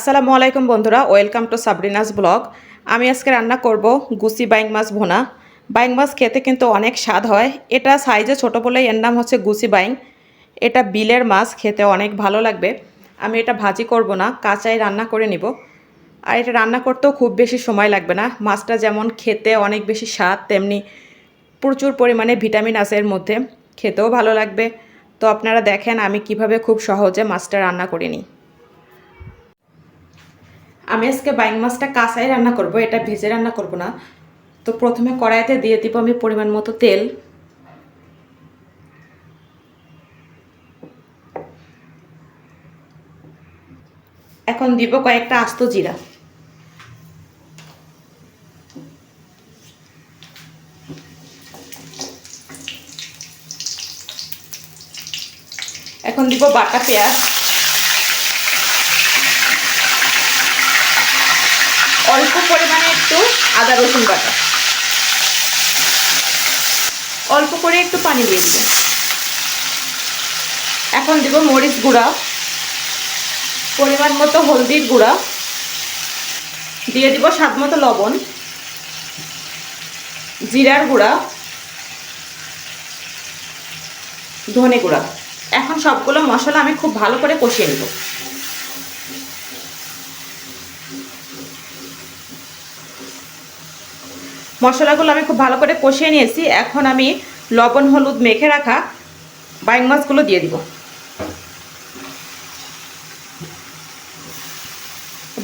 আসসালামু আলাইকুম বন্ধুরা, ওয়েলকাম টু সাবরিনাস ব্লগ। আমি আজকে রান্না করব গুসি বাইং মাছ ভোনা। বাইং মাছ খেতে কিন্তু অনেক স্বাদ হয়। এটা সাইজে ছোট বলেই এর নাম হচ্ছে গুসি বাইং। এটা বিলের মাছ, খেতে অনেক ভালো লাগবে। আমি এটা ভাজি করব না কাঁচাই রান্না করে নিব। আর এটা রান্না করতেও খুব বেশি সময় লাগবে না। মাছটা যেমন খেতে অনেক বেশি স্বাদ, তেমনি প্রচুর পরিমাণে ভিটামিন আছে এর মধ্যে। খেতেও ভালো লাগবে। তো আপনারা দেখেন আমি কীভাবে খুব সহজে মাছটা রান্না করে নিই। আমি আজকে বাইং মাছটা কাঁচাই রান্না করব, এটা ভেজে রান্না করব না। তো প্রথমে কড়াইতে দিয়ে দিব আমি পরিমাণ মতো তেল। এখন দিব কয়েকটা আস্ত জিরা। এখন দিব বাটা পেঁয়াজ। অল্প পরিমাণে একটু আদা রসুন বাটা। অল্প করে একটু পানি দিয়ে দিব এখন দিব মরিচ গুঁড়া। পরিমাণ মতো হলদির গুঁড়া। দিয়ে দিব স্বাদ মতো লবণ। জিরার গুঁড়া। ধনে গুঁড়া। এখন সবগুলো মশলা আমি খুব ভালো করে কষিয়ে নেব। মশলাগুলো আমি খুব ভালো করে কষিয়ে নিয়েছি। এখন আমি লবণ, হলুদ মেখে রাখা বাইং মাছগুলো দিয়ে দিব।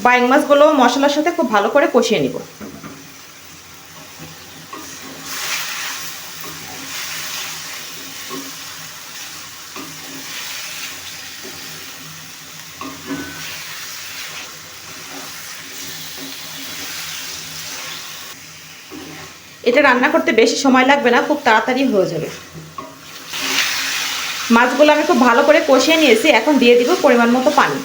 বাইং মাছগুলো মশলার সাথে খুব ভালো করে কষিয়ে নিব। এটা রান্না করতে বেশি সময় লাগবে না, খুব তাড়াতাড়ি হয়ে যাবে। মাছগুলো আমি খুব ভালো করে কষিয়ে নিয়েছি, এখন দিয়ে দিব পরিমাণ মতো পানি।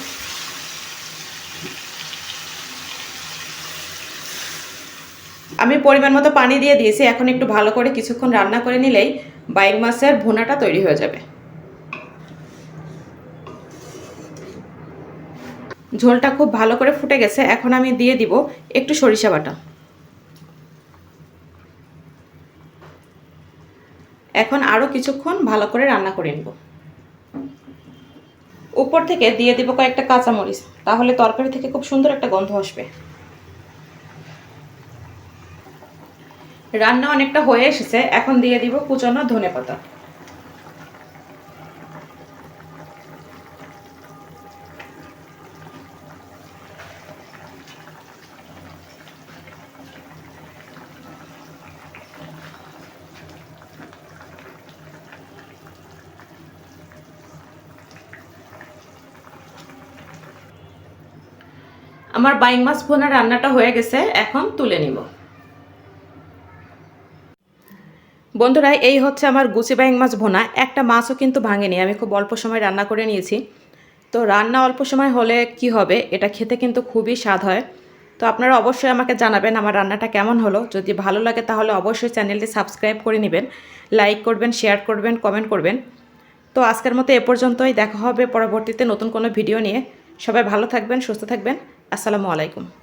আমি পরিমাণ মতো পানি দিয়ে দিয়েছি, এখন একটু ভালো করে কিছুক্ষণ রান্না করে নিলেই বাইক মাছের ভুনাটা তৈরি হয়ে যাবে। ঝোলটা খুব ভালো করে ফুটে গেছে, এখন আমি দিয়ে দিব একটু সরিষা বাটা। এখন আরও কিছুক্ষণ ভালো করে রান্না করে নেব। উপর থেকে দিয়ে দেবো কয়েকটা কাঁচামরিচ, তাহলে তরকারি থেকে খুব সুন্দর একটা গন্ধ আসবে। রান্না অনেকটা হয়ে এসেছে, এখন দিয়ে দিব কুচানো ধনে পাতা আমার বাইং মাছ ভোনা রান্নাটা হয়ে গেছে, এখন তুলে নিব। বন্ধুরা, এই হচ্ছে আমার গুচি বাইং মাছ ভোনা। একটা মাছও কিন্তু ভাঙেনি, আমি খুব অল্প সময় রান্না করে নিয়েছি। তো রান্না অল্প সময় হলে কি হবে, এটা খেতে কিন্তু খুবই স্বাদ হয়। তো আপনারা অবশ্যই আমাকে জানাবেন আমার রান্নাটা কেমন হলো। যদি ভালো লাগে তাহলে অবশ্যই চ্যানেলটি সাবস্ক্রাইব করে নেবেন, লাইক করবেন, শেয়ার করবেন, কমেন্ট করবেন। তো আজকের মতো এ পর্যন্তই, দেখা হবে পরবর্তীতে নতুন কোনো ভিডিও নিয়ে। সবাই ভালো থাকবেন, সুস্থ থাকবেন। আসসালামু আলাইকুম